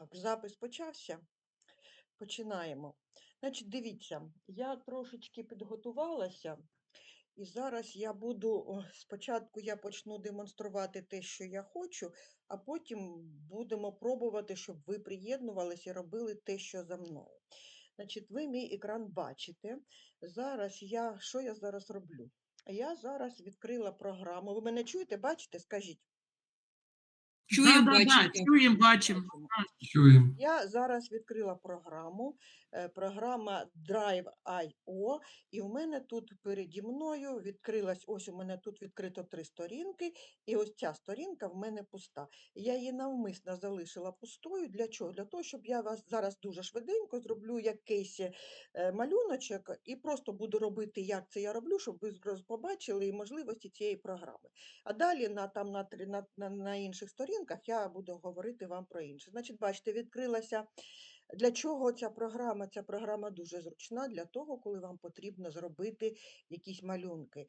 Так, запис почався. Починаємо. Значить, дивіться, я трошечки підготувалася, і зараз я буду, спочатку я почну демонструвати те, що я хочу, а потім будемо пробувати, щоб ви приєднувалися і робили те, що за мною. Значить, ви мій екран бачите. Зараз я, що я зараз роблю? Я зараз відкрила програму. Ви мене чуєте, бачите? Скажіть. Чуємо, да, да, бачимо. да, чуємо, бачимо. Чуємо. Я зараз відкрила програму, е, програма Drive.io, і в мене тут переді мною відкрилась, ось у мене тут відкрито три сторінки, і ось ця сторінка в мене пуста. Я її навмисно залишила пустою. Для чого? Для того, щоб я вас зараз дуже швиденько зроблю якийсь е, малюночок і просто буду робити, як це я роблю, щоб ви побачили і можливості цієї програми. А далі на, там, на, на, на, на інших сторінках я буду говорити вам про інше. Значить, бачите, відкрилася. Для чого ця програма? Ця програма дуже зручна для того, коли вам потрібно зробити якісь малюнки.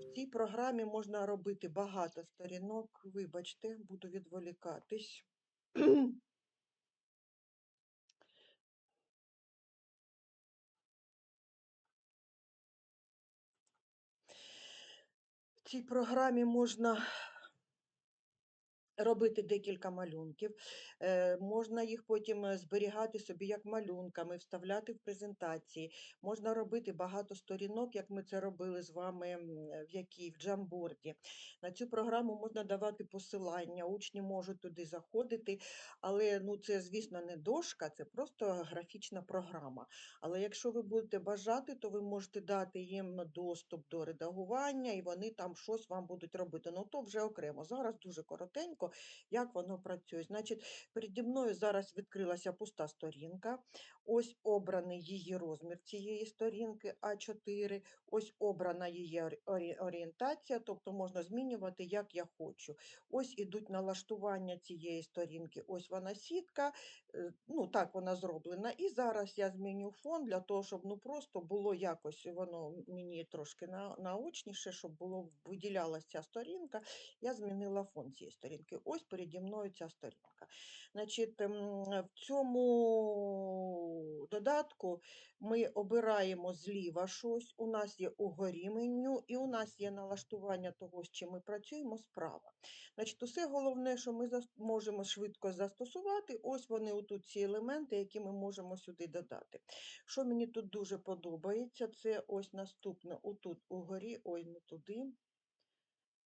В цій програмі можна робити багато сторінок. Вибачте, буду відволікатись. В цій програмі можна робити декілька малюнків, е, можна їх потім е, зберігати собі як малюнками, вставляти в презентації, можна робити багато сторінок, як ми це робили з вами в якій в Джамборді. На цю програму можна давати посилання, учні можуть туди заходити, але ну, це, звісно, не дошка, це просто графічна програма. Але якщо ви будете бажати, то ви можете дати їм доступ до редагування, і вони там щось вам будуть робити. Ну то вже окремо. Зараз дуже коротенько, як воно працює. Значить, переді мною зараз відкрилася пуста сторінка. Ось обраний її розмір цієї сторінки А4, ось обрана її орі- орі- орієнтація, тобто можна змінювати, як я хочу. Ось ідуть налаштування цієї сторінки. Ось вона сітка, е, ну так вона зроблена. І зараз я зміню фон для того, щоб ну просто було якось воно мені трошки на, наочніше, щоб було виділялася ця сторінка. Я змінила фон цієї сторінки. Ось переді мною ця сторінка. Значить, ем, в цьому додатку ми обираємо зліва щось, у нас є угорі меню, і у нас є налаштування того, з чим ми працюємо справа. Значить, усе головне, що ми можемо швидко застосувати, ось вони отут ці елементи, які ми можемо сюди додати. Що мені тут дуже подобається, це ось наступне, отут угорі, ой, не туди.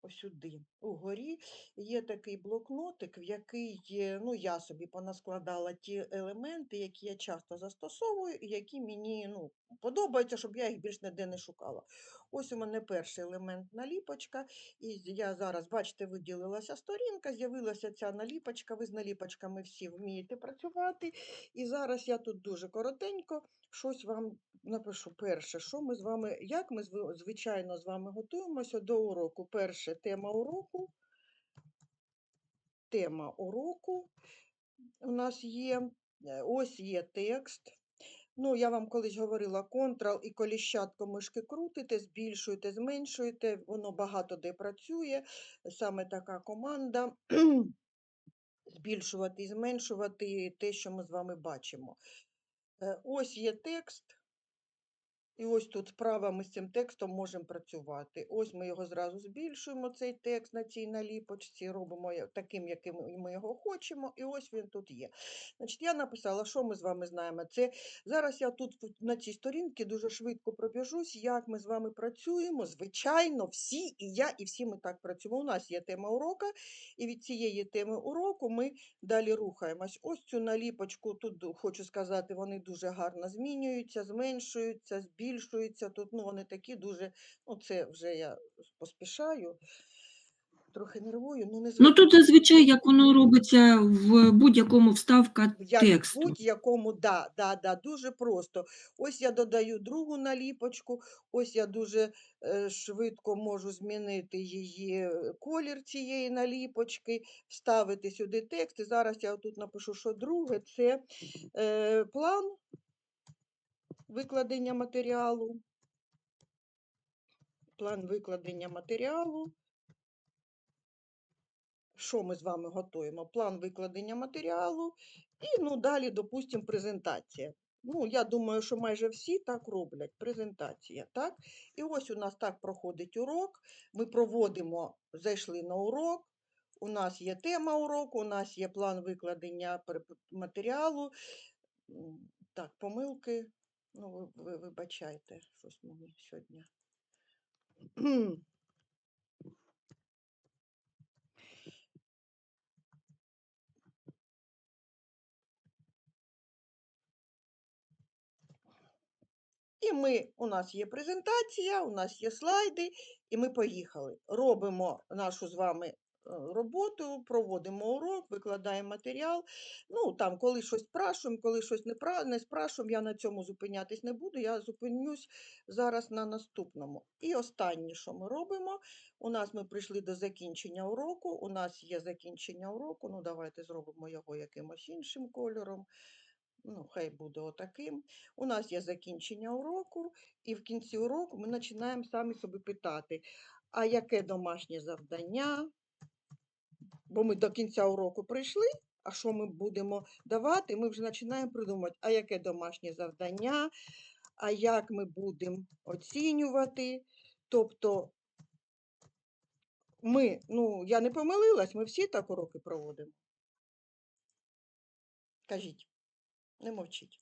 Сюди, угорі є такий блокнотик, в який ну, я собі понаскладала ті елементи, які я часто застосовую, і які мені ну, подобаються, щоб я їх більш ніде не шукала. Ось у мене перший елемент наліпочка, і я зараз, бачите, виділилася сторінка, з'явилася ця наліпочка. Ви з наліпочками всі вмієте працювати. І зараз я тут дуже коротенько щось вам напишу. Перше, що ми з вами, як ми звичайно з вами готуємося до уроку. Перше тема уроку. Тема уроку у нас є. е, Ось є текст. Ну, я вам колись говорила, Ctrl і коліщатко мишки крутите, збільшуєте, зменшуєте, воно багато де працює. Саме така команда. Збільшувати і зменшувати те, що ми з вами бачимо. Е, Ось є текст. І ось тут справа ми з цим текстом можемо працювати. Ось ми його зразу збільшуємо, цей текст на цій наліпочці, робимо таким, яким ми його хочемо, і ось він тут є. Значить, я написала, що ми з вами знаємо. Це зараз я тут на цій сторінці дуже швидко пробіжусь, як ми з вами працюємо. Звичайно, всі, і я, і всі ми так працюємо. У нас є тема урока, і від цієї теми уроку ми далі рухаємось. Ось цю наліпочку, тут хочу сказати, вони дуже гарно змінюються, зменшуються, збільшуються. Тут ну, вони такі дуже, ну це вже я поспішаю, трохи нервую, ну не Ну тут зазвичай, як воно робиться в будь-якому вставка як тексту. в будь-якому, да, да, да, дуже просто. Ось я додаю другу наліпочку, ось я дуже е, швидко можу змінити її е, колір цієї наліпочки, вставити сюди текст. І зараз я тут напишу, що друге це е, план викладення матеріалу. План викладення матеріалу. що ми з вами готуємо? План викладення матеріалу і ну, далі, допустимо, презентація. Ну, я думаю, що майже всі так роблять. Презентація, так? І ось у нас так проходить урок. Ми проводимо, зайшли на урок. У нас є тема уроку, у нас є план викладення матеріалу. Так, помилки. Ну, ви, ви вибачайте, щось мені сьогодні. І ми, у нас є презентація, у нас є слайди, і ми поїхали. Робимо нашу з вами роботу, проводимо урок, викладаємо матеріал. Ну, там, коли щось спрашуємо, коли щось не, не спрашуємо, я на цьому зупинятись не буду, я зупинюсь зараз на наступному. І останнє, що ми робимо, у нас ми прийшли до закінчення уроку, у нас є закінчення уроку, ну давайте зробимо його якимось іншим кольором. Ну, хай буде отаким. У нас є закінчення уроку, і в кінці уроку ми починаємо самі собі питати, а яке домашнє завдання? Бо ми до кінця уроку прийшли, а що ми будемо давати? Ми вже починаємо придумати, а яке домашнє завдання, а як ми будемо оцінювати. Тобто, ми, ну, я не помилилась, ми всі так уроки проводимо. Кажіть, не мовчіть.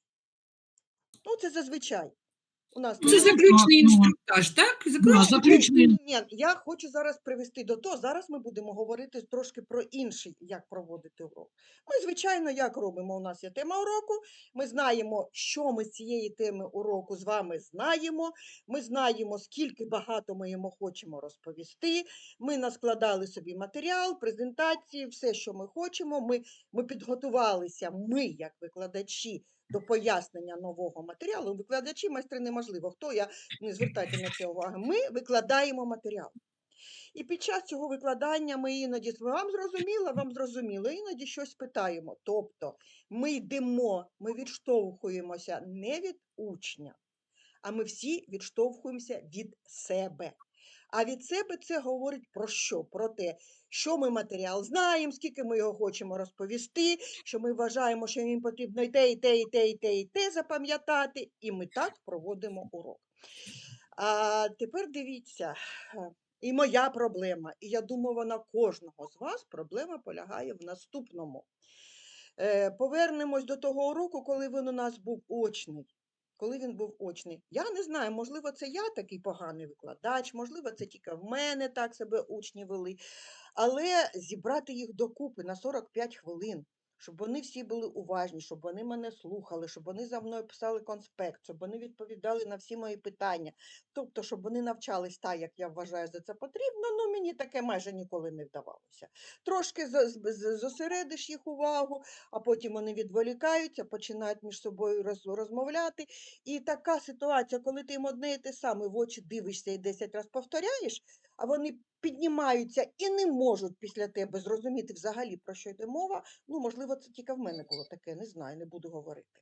Ну, це зазвичай. У нас Це заключний інструктаж, так? Да, Заключний. заключний. Ні, ні, я хочу зараз привести до того. Зараз ми будемо говорити трошки про інший, як проводити урок. Ми, звичайно, як робимо? У нас є тема уроку. Ми знаємо, що ми з цієї теми уроку з вами знаємо. Ми знаємо, скільки багато ми йому хочемо розповісти. Ми наскладали собі матеріал, презентації, все, що ми хочемо. Ми, ми підготувалися, ми, як викладачі, до пояснення нового матеріалу. Викладачі майстри неможливо. Хто я не звертайте на це уваги. Ми викладаємо матеріал. І під час цього викладання ми іноді вам зрозуміло, вам зрозуміло, іноді щось питаємо. Тобто ми йдемо, ми відштовхуємося не від учня, а ми всі відштовхуємося від себе. А від себе це говорить про що? Про те, що ми матеріал знаємо, скільки ми його хочемо розповісти, що ми вважаємо, що їм потрібно і те, і те, і те, і те, і те запам'ятати. І ми так проводимо урок. А тепер дивіться, і моя проблема, і я думаю, вона кожного з вас проблема полягає в наступному. Е, Повернемось до того уроку, коли він у нас був очний. Коли він був очний. Я не знаю, можливо, це я такий поганий викладач, можливо, це тільки в мене так себе учні вели. Але зібрати їх докупи на 45 хвилин, щоб вони всі були уважні, щоб вони мене слухали, щоб вони за мною писали конспект, щоб вони відповідали на всі мої питання. Тобто, щоб вони навчались так, як я вважаю за це потрібно, ну мені таке майже ніколи не вдавалося. Трошки зосередиш їх увагу, а потім вони відволікаються, починають між собою розмовляти. І така ситуація, коли ти їм одне і те саме в очі дивишся і 10 разів повторяєш, а вони піднімаються і не можуть після тебе зрозуміти взагалі, про що йде мова. Ну, можливо, це тільки в мене було таке, не знаю, не буду говорити.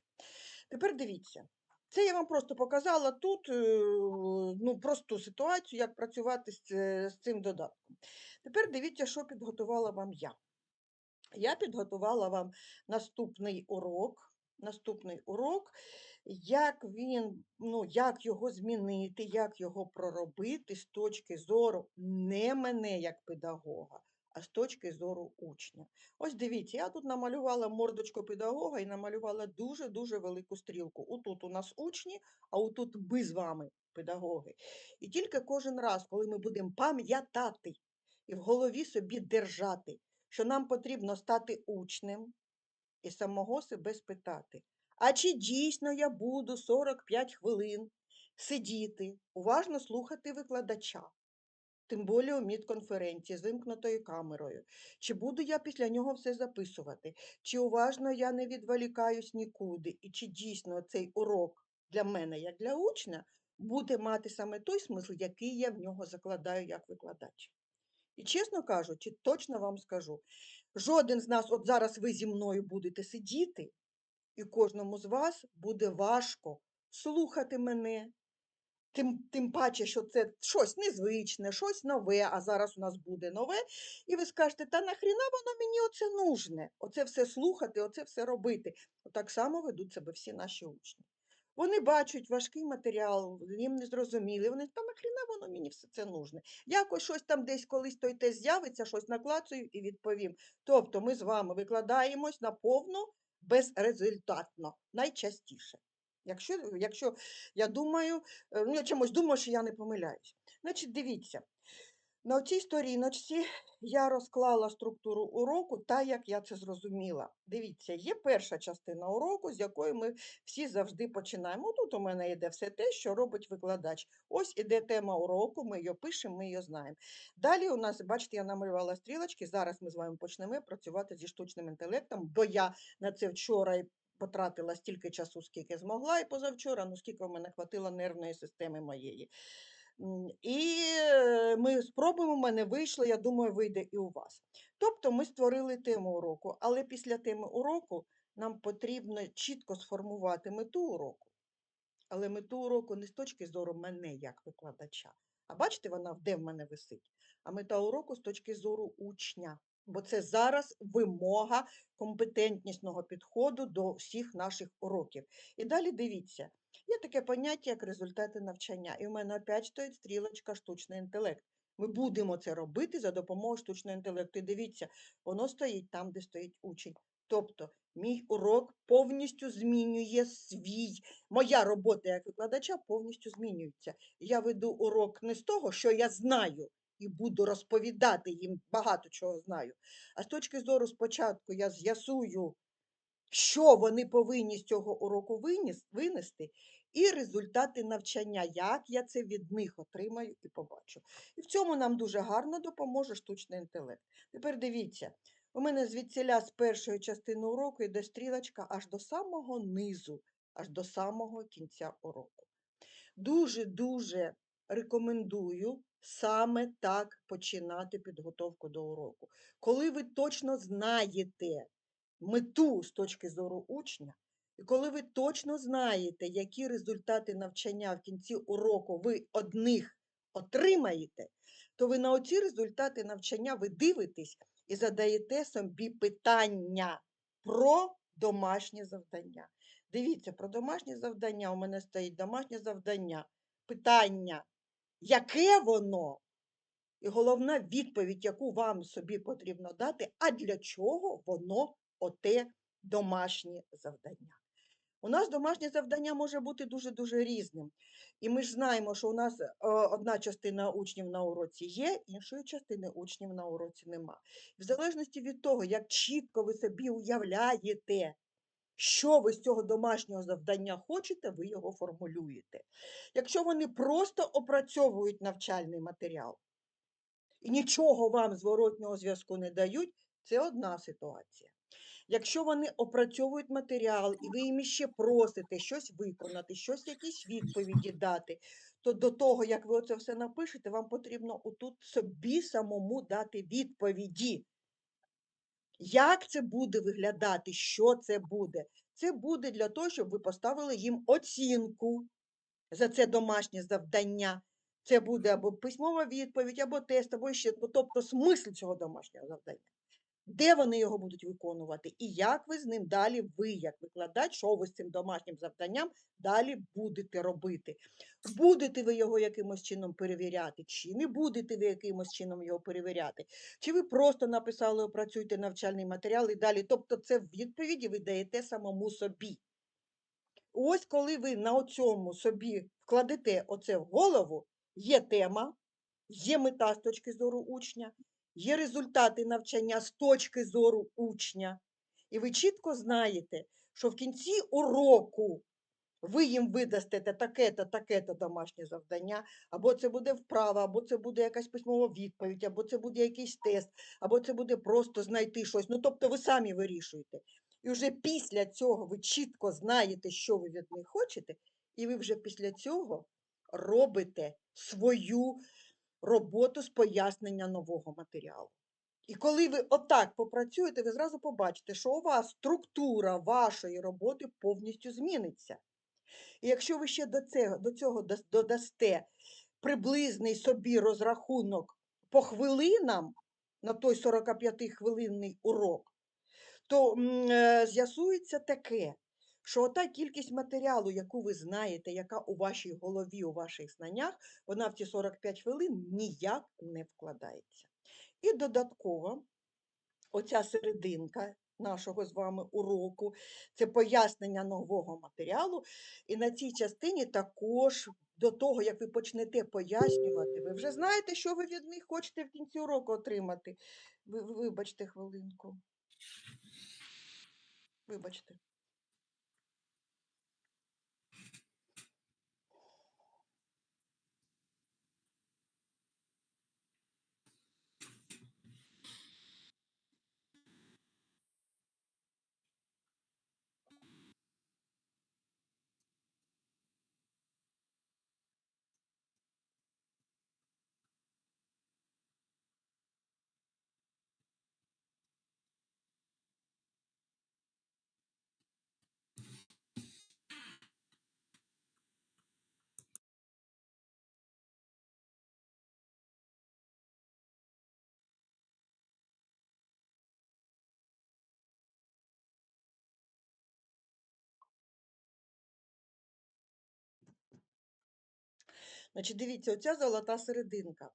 Тепер дивіться. Це я вам просто показала тут е, ну, просту ситуацію, як працювати з, цим додатком. Тепер дивіться, що підготувала вам я. Я підготувала вам наступний урок. Наступний урок, як він, ну, як його змінити, як його проробити з точки зору не мене як педагога, а з точки зору учня. Ось дивіться, я тут намалювала мордочку педагога і намалювала дуже-дуже велику стрілку. Отут у нас учні, а отут ми з вами педагоги. І тільки кожен раз, коли ми будемо пам'ятати і в голові собі держати, що нам потрібно стати учнем і самого себе спитати, а чи дійсно я буду 45 хвилин сидіти, уважно слухати викладача, тим більше у мідконференції з вимкнутою камерою, чи буду я після нього все записувати, чи уважно я не відволікаюсь нікуди, і чи дійсно цей урок для мене, як для учня, буде мати саме той смисл, який я в нього закладаю як викладач. І чесно кажучи, точно вам скажу, жоден з нас, от зараз ви зі мною будете сидіти, і кожному з вас буде важко слухати мене Тим, тим паче, що це щось незвичне, щось нове, а зараз у нас буде нове. І ви скажете, та нахріна воно мені оце нужне? Оце все слухати, оце все робити. Так само ведуть себе всі наші учні. Вони бачать важкий матеріал, їм не зрозуміли. Вони та нахріна воно мені все це нужне. Якось щось там десь колись той тест з'явиться, щось наклацаю і відповім. Тобто ми з вами викладаємось на повну безрезультатно, найчастіше. Якщо, якщо я думаю, е, ну я чомусь думаю, що я не помиляюсь. Значить, дивіться, на цій сторіночці я розклала структуру уроку так, як я це зрозуміла. Дивіться, є перша частина уроку, з якої ми всі завжди починаємо. Тут у мене йде все те, що робить викладач. Ось іде тема уроку, ми її пишемо, ми її знаємо. Далі у нас, бачите, я намалювала стрілочки. Зараз ми з вами почнемо працювати зі штучним інтелектом, бо я на це вчора потратила стільки часу, скільки змогла, і позавчора, ну скільки в мене хватило нервної системи моєї. І е, ми спробуємо, в мене вийшло, я думаю, вийде і у вас. Тобто ми створили тему уроку, але після теми уроку нам потрібно чітко сформувати мету уроку. Але мету уроку не з точки зору мене як викладача. А бачите, вона де в мене висить? А мета уроку з точки зору учня. Бо це зараз вимога компетентнісного підходу до всіх наших уроків. І далі дивіться, є таке поняття, як результати навчання. І в мене опять стоїть стрілочка штучний інтелект. Ми будемо це робити за допомогою штучного інтелекту. І дивіться, воно стоїть там, де стоїть учень. Тобто, мій урок повністю змінює свій. Моя робота як викладача повністю змінюється. Я веду урок не з того, що я знаю, і буду розповідати їм багато чого знаю. А з точки зору спочатку я з'ясую, що вони повинні з цього уроку винести, і результати навчання, як я це від них отримаю і побачу. І в цьому нам дуже гарно допоможе штучний інтелект. Тепер дивіться, у мене звідсіля з першої частини уроку йде стрілочка аж до самого низу, аж до самого кінця уроку. Дуже-дуже рекомендую саме так починати підготовку до уроку. Коли ви точно знаєте мету з точки зору учня, коли ви точно знаєте, які результати навчання в кінці уроку ви одних отримаєте, то ви на оці результати навчання ви дивитесь і задаєте собі питання про домашнє завдання. Дивіться, про домашнє завдання у мене стоїть домашнє завдання. Питання, яке воно? І головна відповідь, яку вам собі потрібно дати, а для чого воно оте домашнє завдання? У нас домашнє завдання може бути дуже-дуже різним. І ми ж знаємо, що у нас е, одна частина учнів на уроці є, іншої частини учнів на уроці нема. В залежності від того, як чітко ви собі уявляєте, що ви з цього домашнього завдання хочете, ви його формулюєте. Якщо вони просто опрацьовують навчальний матеріал і нічого вам зворотнього зв'язку не дають, це одна ситуація. Якщо вони опрацьовують матеріал і ви їм ще просите щось виконати, щось якісь відповіді дати, то до того, як ви це все напишете, вам потрібно отут собі самому дати відповіді. Як це буде виглядати? Що це буде? Це буде для того, щоб ви поставили їм оцінку за це домашнє завдання. Це буде або письмова відповідь, або тест, або ще, ну, тобто смисл цього домашнього завдання. Де вони його будуть виконувати, і як ви з ним далі, ви, як викладач, що ви з цим домашнім завданням далі будете робити? Будете ви його якимось чином перевіряти, чи не будете ви якимось чином його перевіряти? Чи ви просто написали, опрацюйте навчальний матеріал і далі? Тобто це в відповіді ви даєте самому собі. Ось коли ви на цьому собі вкладете оце в голову, є тема, є мета з точки зору учня, є результати навчання з точки зору учня, і ви чітко знаєте, що в кінці уроку ви їм видасте таке-то, таке-то домашнє завдання, або це буде вправа, або це буде якась письмова відповідь, або це буде якийсь тест, або це буде просто знайти щось. Ну, тобто ви самі вирішуєте. І вже після цього ви чітко знаєте, що ви від них хочете, і ви вже після цього робите свою роботу з пояснення нового матеріалу. І коли ви отак попрацюєте, ви зразу побачите, що у вас структура вашої роботи повністю зміниться. І якщо ви ще до цього, до цього додасте приблизний собі розрахунок по хвилинам на той 45-хвилинний урок, то е, з'ясується таке, що та кількість матеріалу, яку ви знаєте, яка у вашій голові, у ваших знаннях, вона в ці 45 хвилин ніяк не вкладається. І додатково, оця серединка нашого з вами уроку, це пояснення нового матеріалу. І на цій частині також до того, як ви почнете пояснювати, ви вже знаєте, що ви від них хочете в кінці уроку отримати. Ви- вибачте хвилинку. Вибачте. Значить, дивіться, оця золота серединка.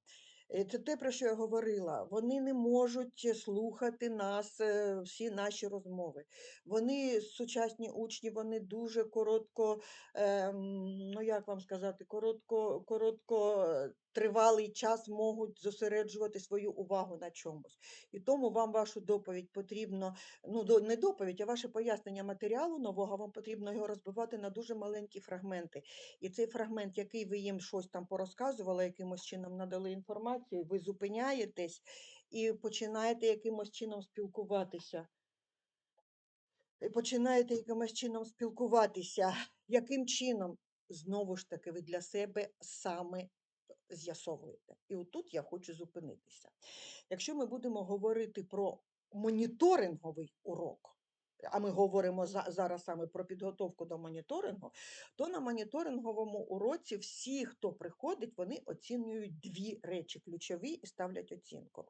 Е, Це те, про що я говорила. Вони не можуть слухати нас, е, всі наші розмови. Вони сучасні учні, вони дуже коротко, ем, ну як вам сказати, коротко, коротко тривалий час можуть зосереджувати свою увагу на чомусь. І тому вам вашу доповідь потрібно, ну не доповідь, а ваше пояснення матеріалу нового, вам потрібно його розбивати на дуже маленькі фрагменти. І цей фрагмент, який ви їм щось там порозказували, якимось чином надали інформацію, ви зупиняєтесь і починаєте якимось чином спілкуватися. Починаєте якимось чином спілкуватися. Яким чином? Знову ж таки, ви для себе саме з'ясовуєте. І отут я хочу зупинитися. Якщо ми будемо говорити про моніторинговий урок, а ми говоримо за- зараз саме про підготовку до моніторингу, то на моніторинговому уроці всі, хто приходить, вони оцінюють дві речі ключові і ставлять оцінку.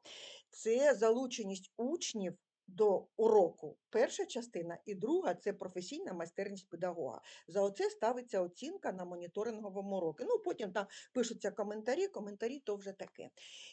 Це залученість учнів до уроку, перша частина, і друга це професійна майстерність педагога. За оце ставиться оцінка на моніторинговому уроці. Ну, потім там пишуться коментарі, коментарі то вже таке.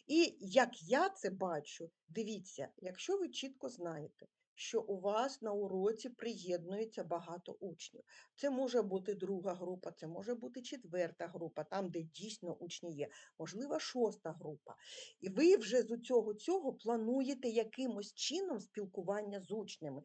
І як я це бачу, дивіться, якщо ви чітко знаєте, що у вас на уроці приєднується багато учнів. Це може бути друга група, це може бути четверта група, там, де дійсно учні є, можливо, шоста група. І ви вже з цього цього плануєте якимось чином спілкування з учнями.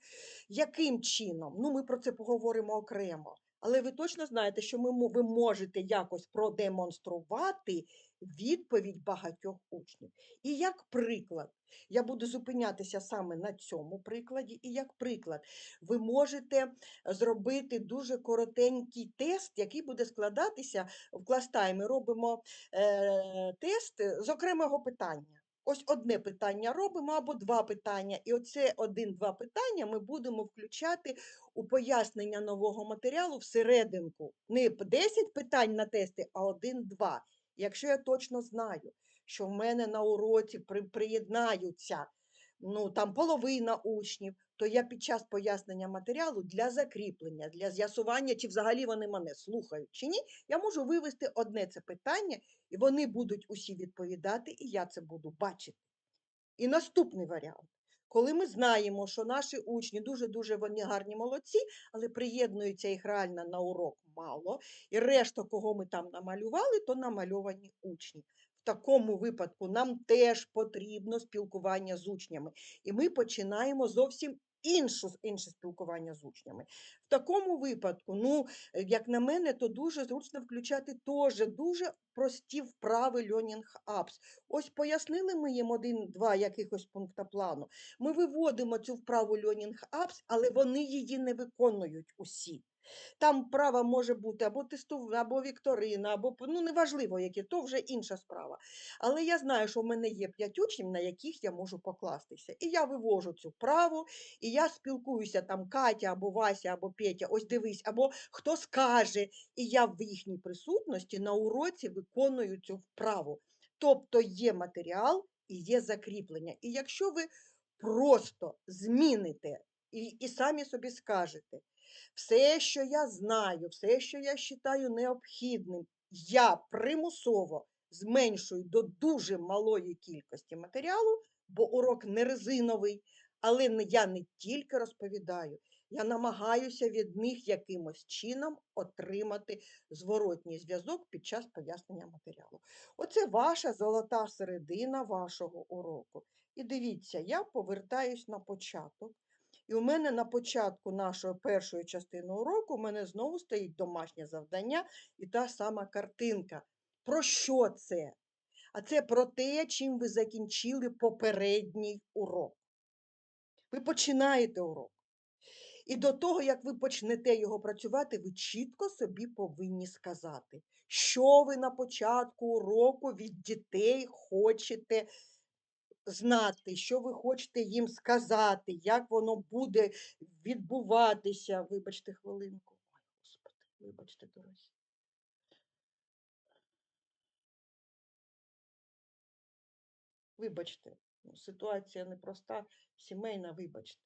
Яким чином? Ну, ми про це поговоримо окремо. Але ви точно знаєте, що ми, ви можете якось продемонструвати відповідь багатьох учнів. І як приклад, я буду зупинятися саме на цьому прикладі, і як приклад, ви можете зробити дуже коротенький тест, який буде складатися в кластаймі. Робимо е, тест з окремого питання. Ось одне питання робимо або два питання. І оце один-два питання ми будемо включати у пояснення нового матеріалу всерединку. Не п- 10 питань на тести, а один-два. Якщо я точно знаю, що в мене на уроці при, приєднаються ну, там половина учнів, то я під час пояснення матеріалу для закріплення, для з'ясування, чи взагалі вони мене слухають чи ні, я можу вивести одне це питання, і вони будуть усі відповідати, і я це буду бачити. І наступний варіант. Коли ми знаємо, що наші учні дуже-дуже вони гарні молодці, але приєднуються їх реально на урок мало, і решта, кого ми там намалювали, то намальовані учні. В такому випадку нам теж потрібно спілкування з учнями. І ми починаємо зовсім іншу, інше спілкування з учнями. В такому випадку, ну, е, як на мене, то дуже зручно включати теж дуже прості вправи Learning Apps. Ось пояснили ми їм один-два якихось пункта плану. Ми виводимо цю вправу Learning Apps, але вони її не виконують усі. Там вправа може бути або тесту або вікторина, або ну, неважливо які, то вже інша справа. Але я знаю, що в мене є 5 учнів, на яких я можу покластися. І я вивожу цю вправу, і я спілкуюся там Катя або Вася, або Петя, ось дивись, або хто скаже, і я в їхній присутності на уроці виконую цю вправу. Тобто є матеріал і є закріплення. І якщо ви просто зміните і, і самі собі скажете, все, що я знаю, все, що я вважаю необхідним, я примусово зменшую до дуже малої кількості матеріалу, бо урок не резиновий, але я не тільки розповідаю, я намагаюся від них якимось чином отримати зворотній зв'язок під час пояснення матеріалу. Оце ваша золота середина вашого уроку. І дивіться, я повертаюсь на початок. І у мене на початку нашої першої частини уроку у мене знову стоїть домашнє завдання і та сама картинка. Про що це? А це про те, чим ви закінчили попередній урок. Ви починаєте урок. І до того, як ви почнете його працювати, ви чітко собі повинні сказати, що ви на початку уроку від дітей хочете знати, що ви хочете їм сказати, як воно буде відбуватися. Вибачте хвилинку. Ой, Господи, вибачте, дорозі. Вибачте, ну, ситуація непроста, сімейна, вибачте.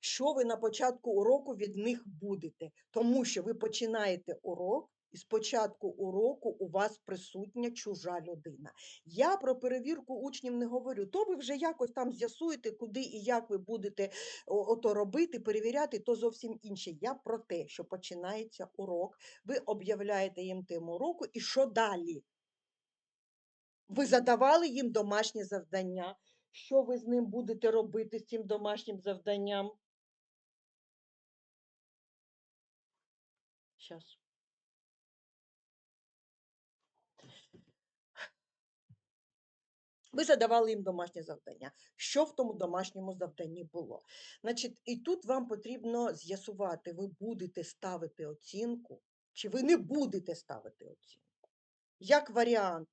Що ви на початку уроку від них будете? Тому що ви починаєте урок, і з уроку у вас присутня чужа людина. Я про перевірку учнів не говорю. То ви вже якось там з'ясуєте, куди і як ви будете ото робити, перевіряти, то зовсім інше. Я про те, що починається урок, ви об'являєте їм тему уроку, і що далі? Ви задавали їм домашнє завдання. Що ви з ним будете робити з цим домашнім завданням? Щас. Ви задавали їм домашнє завдання. Що в тому домашньому завданні було? Значить, і тут вам потрібно з'ясувати, ви будете ставити оцінку, чи ви не будете ставити оцінку. Як варіант,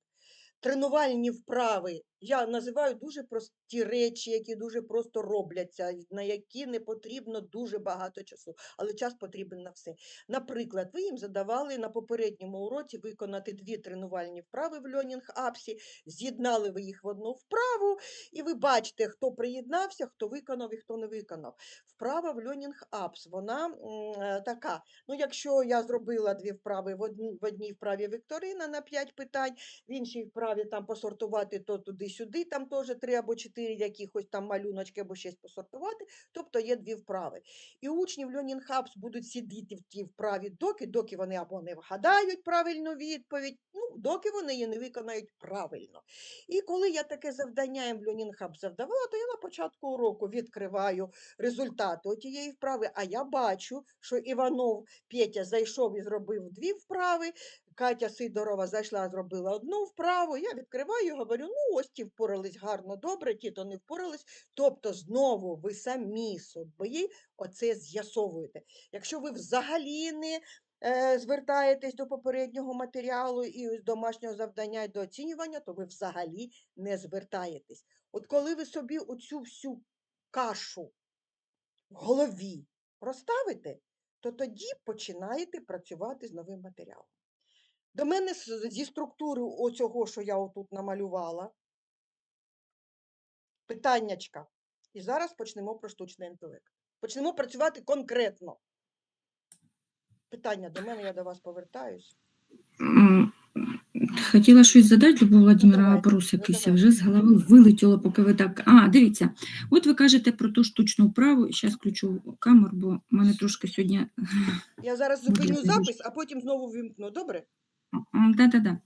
тренувальні вправи я називаю дуже прості речі, які дуже просто робляться, на які не потрібно дуже багато часу, але час потрібен на все. Наприклад, ви їм задавали на попередньому уроці виконати дві тренувальні вправи в льонінг апсі, з'єднали ви їх в одну вправу, і ви бачите, хто приєднався, хто виконав і хто не виконав. Вправа в льонінг апс, вона м, е, така. Ну, якщо я зробила дві вправи в одній, вправі Вікторина на 5 питань, в іншій вправі там посортувати то туди-сюди, там теж три або чотири якихось там малюночки або щось посортувати, тобто є дві вправи. І учні в Learning Hubs будуть сидіти в тій вправі доки, доки вони або не вгадають правильну відповідь, ну, доки вони її не виконають правильно. І коли я таке завдання їм в Learning Hubs завдавала, то я на початку уроку відкриваю результати тієї вправи, а я бачу, що Іванов Петя зайшов і зробив дві вправи, Катя Сидорова зайшла, зробила одну вправу. Я відкриваю і говорю: ну, ось ті впорались гарно, добре, ті то не впорались. Тобто, знову ви самі собі оце з'ясовуєте. Якщо ви взагалі не е, звертаєтесь до попереднього матеріалу і домашнього завдання і до оцінювання, то ви взагалі не звертаєтесь. От коли ви собі оцю всю кашу в голові розставите, то тоді починаєте працювати з новим матеріалом. До мене зі структури оцього, що я отут намалювала, питаннячка. І зараз почнемо про штучний інтелект. Почнемо працювати конкретно. Питання до мене, я до вас повертаюсь. Хотіла щось задати, Любов Владимира, ну, якийсь, вже з голови вилетіло, поки ви так. А, дивіться, от ви кажете про ту штучну вправу, зараз включу камеру, бо в мене трошки сьогодні. Я зараз зупиню запис, а потім знову вимкну. Добре? Да-да-да.